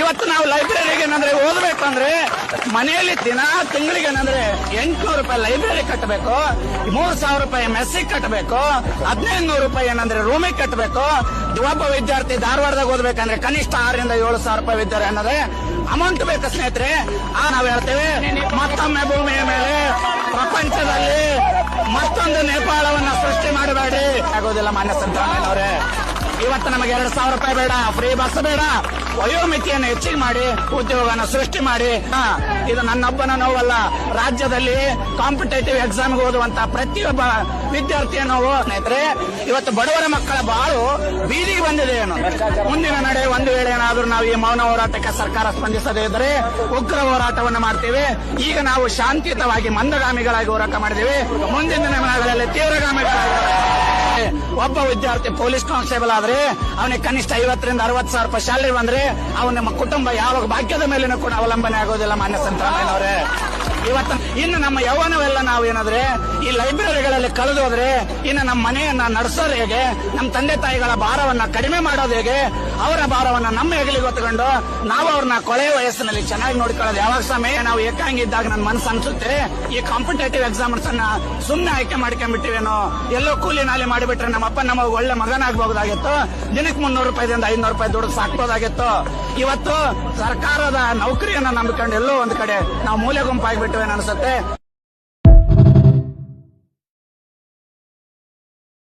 ಇವತ್ತು ನಾವು ಲೈಬ್ರರಿಗೆ ಏನಂದ್ರೆ ಓದಬೇಕು ಅಂದ್ರೆ ಮನೆಯಲ್ಲಿ ದಿನ ತಿಂಗಳಿಗೆ ಏನಂದ್ರೆ ಎಂಟ್ನೂರು ರೂಪಾಯಿ ಲೈಬ್ರರಿ ಕಟ್ಟಬೇಕು ಮೂರ್ ಸಾವಿರ ರೂಪಾಯಿ ಮೆಸ್ಸಿಗೆ ಕಟ್ಟಬೇಕು ಹದಿನೈದು ನೂರು ರೂಪಾಯಿ ಏನಂದ್ರೆ ರೂಮಿಗೆ ಕಟ್ಟಬೇಕು ಒಬ್ಬ ವಿದ್ಯಾರ್ಥಿ ಧಾರವಾಡದಾಗ ಓದ್ಬೇಕಂದ್ರೆ ಕನಿಷ್ಠ ಆರರಿಂದ ಏಳು ಸಾವಿರ ರೂಪಾಯಿ ವಿದ್ಯಾರ್ಥಿ ಅನ್ನೋದೇ ಅಮೌಂಟ್ ಬೇಕು ಸ್ನೇಹಿತರೆ. ಆ ನಾವು ಹೇಳ್ತೇವೆ, ಮತ್ತೊಮ್ಮೆ ಭೂಮಿಯ ಮೇಲೆ ಪ್ರಪಂಚದಲ್ಲಿ ಮತ್ತೊಂದು ನೇಪಾಳವನ್ನ ಸೃಷ್ಟಿ ಮಾಡಬೇಡಿ ಆಗೋದಿಲ್ಲ ಮಾನ್ಯ ಸಿದ್ದರಾಮಯ್ಯನವರೇ ಇವತ್ತು ನಮಗೆ ಎರಡು ಸಾವಿರ ರೂಪಾಯಿ ಬೇಡ, ಫ್ರೀ ಬಸ್ ಬೇಡ. ವಯೋಮಿತಿಯನ್ನು ಹೆಚ್ಚಿಗೆ ಮಾಡಿ, ಉದ್ಯೋಗನ ಸೃಷ್ಟಿ ಮಾಡಿ. ಇದು ನನ್ನೊಬ್ಬನ ನೋವಲ್ಲ. ರಾಜ್ಯದಲ್ಲಿ ಕಾಂಪಿಟೇಟಿವ್ ಎಕ್ಸಾಮ್ ಓದುವಂತ ಪ್ರತಿಯೊಬ್ಬ ವಿದ್ಯಾರ್ಥಿಯ ನೋವು. ಸ್ನೇಹಿತರೆ, ಇವತ್ತು ಬಡವರ ಮಕ್ಕಳ ಬಾಳು ಬೀದಿಗೆ ಬಂದಿದೆ ಏನು? ಮುಂದಿನ ನಡೆ ಒಂದು ವೇಳೆ ಏನಾದರೂ ನಾವು ಈ ಮೌನ ಹೋರಾಟಕ್ಕೆ ಸರ್ಕಾರ ಸ್ಪಂದಿಸದೇ ಇದ್ರೆ ಉಗ್ರ ಹೋರಾಟವನ್ನು ಮಾಡ್ತೇವೆ. ಈಗ ನಾವು ಶಾಂತಿಯುತವಾಗಿ ಮಂದಗಾಮಿಗಳಾಗಿ ಹೋರಾಟ ಮಾಡಿದ್ದೇವೆ. ಮುಂದಿನ ದಿನಗಳಲ್ಲಿ ತೀವ್ರಗಾಮಿಗಳಾಗಿ ಒಬ್ಬ ವಿದ್ಯಾರ್ಥಿ ಪೊಲೀಸ್ ಕಾನ್ಸ್ಟೇಬಲ್ ಆದ್ರೆ ಅವನಿಗೆ ಕನಿಷ್ಠ ಐವತ್ತರಿಂದ ಅರವತ್ತು ಸಾವಿರ ರೂಪಾಯಿ ಸ್ಯಾಲರಿ ಬಂದ್ರೆ ಅವನ ನಮ್ಮ ಕುಟುಂಬ ಯಾವಾಗ ಭಾಗ್ಯದ ಮೇಲೆ ಕೂಡ ಅವಲಂಬನೆ ಆಗೋದಿಲ್ಲ ಮಾನ್ಯ ಸಿದ್ದರಾಮಯ್ಯನವರೇ ಇವತ್ತು ಇನ್ನು ನಮ್ಮ ಯೌವನವೆಲ್ಲ ನಾವು ಏನಾದ್ರೆ ಈ ಲೈಬ್ರರಿಗಳಲ್ಲಿ ಕಳೆದು ಹೋದ್ರೆ ಇನ್ನು ನಮ್ಮ ಮನೆಯನ್ನ ನಡೆಸೋದು ಹೇಗೆ? ನಮ್ಮ ತಂದೆ ತಾಯಿಗಳ ಭಾರವನ್ನ ಕಡಿಮೆ ಮಾಡೋದು ಹೇಗೆ? ಅವರ ಭಾರವನ್ನ ನಮ್ಮ ಹೆಗಲಿಗೆ ಹೊತ್ಕೊಂಡು ನಾವು ಅವ್ರನ್ನ ಕೊಳೆ ವಯಸ್ಸಿನಲ್ಲಿ ಚೆನ್ನಾಗಿ ನೋಡ್ಕೊಳ್ಳೋದು ಯಾವಾಗ ಸಮಯ ನಾವು ಏಕಾಂಗಿ ಇದ್ದಾಗ ನನ್ನ ಮನಸ್ಸು ಅನ್ಸುತ್ತೆ. ಈ ಕಾಂಪಿಟೇಟಿವ್ ಎಕ್ಸಾಮ್ಸ್ ಅನ್ನ ಸುಮ್ಮನೆ ಆಯ್ಕೆ ಮಾಡ್ಕೊಂಡ್ಬಿಟ್ಟಿವೇನೋ? ಎಲ್ಲೋ ಕೂಲಿ ನಾಲಿ ಮಾಡಿಬಿಟ್ರೆ ನಮ್ಮಪ್ಪ ನಮ್ಮ ಒಳ್ಳೆ ಮಗನಾಗಬಹುದಾಗಿತ್ತು. ದಿನಕ್ಕೆ ಮುನ್ನೂರು ರೂಪಾಯಿದಿಂದ ಐನೂರು ರೂಪಾಯಿ ದುಡ್ಡು ಸಾಕ್ಬೋದಾಗಿತ್ತು. ಇವತ್ತು ಸರ್ಕಾರದ ನೌಕರಿಯನ್ನ ನಂಬಿಕೊಂಡು ಎಲ್ಲೋ ಒಂದ್ ಕಡೆ ನಾವು ಮೂಲೆ ಗುಂಪಾಗ್ಬಿಟ್ಟಿವೆ ಅನ್ಸುತ್ತೆ